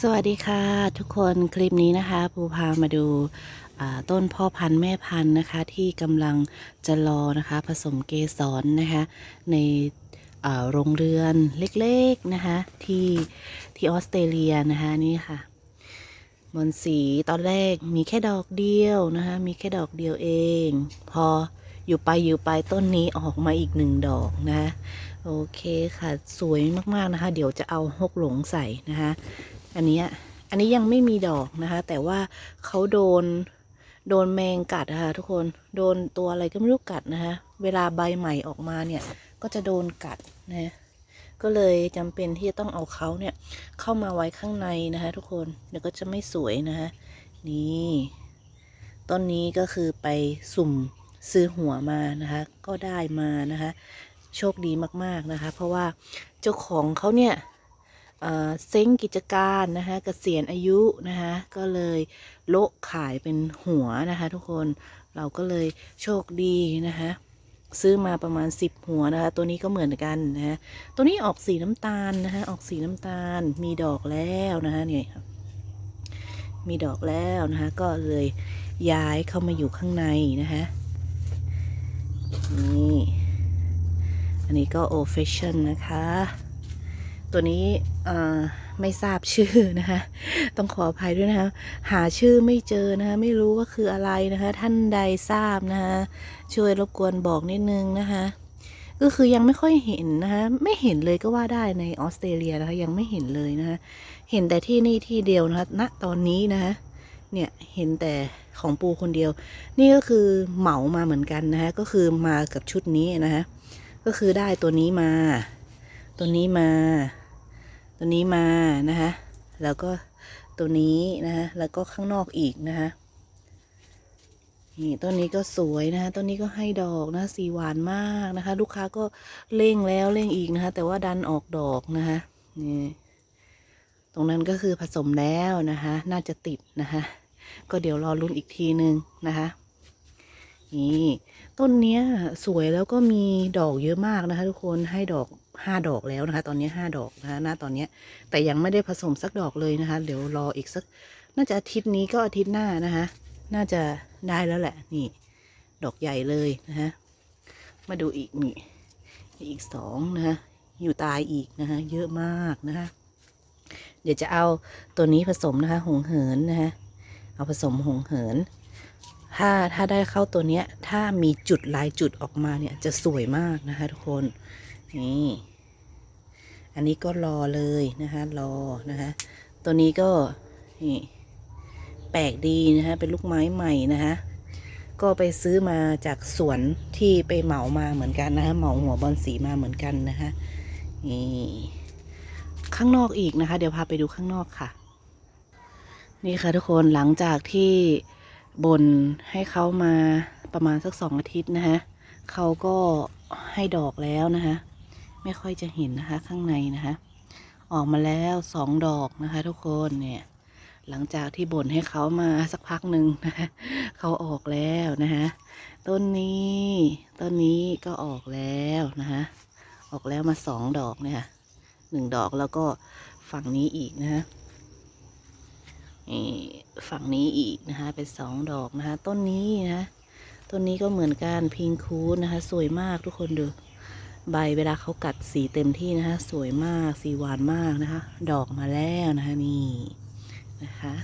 สวัสดีค่ะ ทุกคนคลิปนี้นะคะปูพามาดูต้นพ่อพันธุ์แม่พันธุ์นะคะ ที่กำลังจะรอนะคะ ผสมเกสรนะคะ ในโรงเรือนเล็กๆนะคะที่ที่ออสเตรเลียนะคะนี่ค่ะบนสีตอนแรกมีแค่ดอกเดียวนะคะมีแค่ดอกเดียวเอง พออยู่ไปอยู่ไปต้นนี้ออกมาอีกหนึ่งดอกนะะโอเคค่ะสวยมากๆนะคะ เดี๋ยวจะเอาฮกหลงใส่นะคะ อันนี้อันนี้ยังไม่มีดอกนะคะ แต่ว่าเขาโดนโดนแมงกัดนะคะทุกคนโดนตัวอะไรก็ไม่รู้กัดนะคะเวลาใบใหม่ออกมาเนี่ยก็จะโดนกัดนะก็เลยจำเป็นที่จะต้องเอาเขาเนี่ยเข้ามาไว้ข้างในนะคะ ทุกคนเดี๋ยวก็จะไม่สวยนะคะนี่ต้นนี้ก็คือไปสุ่มซื้อหัวมานะคะ ก็ได้มานะคะ โชคดีมากๆนะคะ เพราะว่าเจ้าของเขาเนี่ย เซ้งกิจการนะคะเกษียณอายุนะคะก็เลยโละขายเป็นหัวนะคะ ทุกคนเราก็เลยโชคดีนะคะซื้อมาประมาณ 10 หัวนะคะ ตัวนี้ก็เหมือนกันนะคะตัวนี้ออกสีน้ำตาลนะคะออกสีน้ำตาลมีดอกแล้วนะคะเนี่ยครับมีดอกแล้วนะคะ ก็เลยย้ายเข้ามาอยู่ข้างในนะคะนี่อันนี้ก็ old fashion นะคะ ตัวนี้ไม่ทราบชื่อนะคะ ต้องขออภัยด้วยนะคะ หาชื่อไม่เจอนะคะ ไม่รู้ว่าคืออะไรนะคะ ท่านใดทราบนะคะช่วยรบกวนบอกนิดนึงนะคะ ก็คือยังไม่ค่อยเห็นนะคะ ไม่เห็นเลยก็ว่าได้ในออสเตรเลียนะคะ ยังไม่เห็นเลยนะคะ เห็นแต่ที่นี่ที่เดียวนะคะณตอนนี้นะคะเนี่ยเห็นแต่ของปูคนเดียว นี่ก็คือเหมามาเหมือนกันนะคะ ก็คือมากับชุดนี้นะคะ ก็คือได้ตัวนี้มา ตัวนี้มา ตัวนี้มานะคะ แล้วก็ตัวนี้นะคะแล้วก็ข้างนอกอีกนะคะนี่ต้นนี้ก็สวยนะคะต้นนี้ก็ให้ดอกนะสีหวานมากนะคะ ลูกค้าก็เร่งแล้วเร่งอีกนะคะ แต่ว่าดันออกดอกนะคะนี่ตรงนั้นก็คือผสมแล้วนะคะ น่าจะติดนะคะ ก็เดี๋ยวรอรุ่นอีกทีนึงนะคะนี่ต้นเนี้ยสวยแล้วก็มีดอกเยอะมากนะคะ ทุกคนให้ดอก ห้าดอกแล้วนะคะ ตอนนี้ห้าดอกนะคะหน้าตอนนี้แต่ยังไม่ได้ผสมสักดอกเลยนะคะ เดี๋ยวรออีกสัก น่าจะอาทิตย์นี้ก็อาทิตย์หน้านะคะ น่าจะได้แล้วแหละ นี่ ดอกใหญ่เลยนะคะมาดูอีกนี่อีกสองนะคะอยู่ตายอีกนะคะเยอะมากนะคะเดี๋ยวจะเอาตัวนี้ผสมนะคะหงเหินนะคะเอาผสมหงเหิน ถ้าถ้าได้เข้าตัวเนี้ย ถ้ามีจุดลายจุดออกมาเนี่ยจะสวยมากนะคะทุกคน นี่ อันนี้ก็รอเลยนะคะรอนะคะ ตัวนี้ก็นี่แปลกดีนะคะเป็นลูกไม้ใหม่นะคะก็ไปซื้อมาจากสวนที่ไปเหมามาเหมือนกันนะคะเหมาหัวบอลสีมาเหมือนกันนะคะนี่ข้างนอกอีกนะคะ เดี๋ยวพาไปดูข้างนอกค่ะ นี่ค่ะทุกคนหลังจากที่บนให้เขามาประมาณสักสองอาทิตย์นะคะเขาก็ให้ดอกแล้วนะคะ ไม่ค่อยจะเห็นนะคะ ข้างในนะคะ ออกมาแล้วสองดอกนะคะ ทุกคนเนี่ย หลังจากที่บ่นให้เขามาสักพักหนึ่งนะคะเขาออกแล้วนะคะต้นนี้ต้นนี้ก็ออกแล้วนะคะออกแล้วมาสองดอกเนี่ยหนึ่งดอกแล้วก็ฝั่งนี้อีกนะคะฝั่งนี้อีกนะคะ เป็นสองดอกนะคะ ต้นนี้นะต้นนี้ก็เหมือนกันพิงคูนะคะ สวยมากทุกคนดู ใบเวลาเขากัดสีเต็มที่นะคะสวยมากสีหวานมากนะคะ ดอกมาแล้วนะคะนี่นะคะ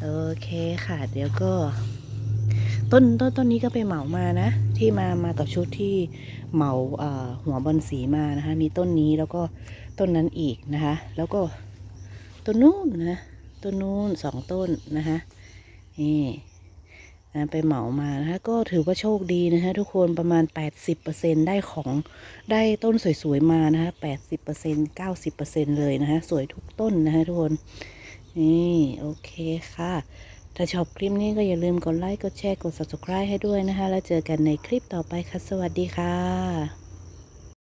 โอเคค่ะ เดี๋ยวก็ ต้นต้นต้นนี้ก็ไปเหมามานะ ที่มามากับชุดที่เหมาเอ่อหัวบอลสีมานะคะ มีต้นนี้แล้วก็ต้นนั้นอีกนะคะ แล้วก็ต้นนู้นนะต้นนู้นสองต้นนะคะนี่ นะไปเหมามานะคะก็ถือว่าโชคดีนะคะทุกคนประมาณ 80%ได้ของได้ต้นสวยๆมานะคะ80% 90%เลยนะคะสวยทุกต้นนะคะทุกคนนี่โอเคค่ะ ถ้าชอบคลิปนี้ก็อย่าลืมกดไลค์กดแชร์กด subscribe ให้ด้วยนะคะ แล้วเจอกันในคลิปต่อไปค่ะ สวัสดีค่ะ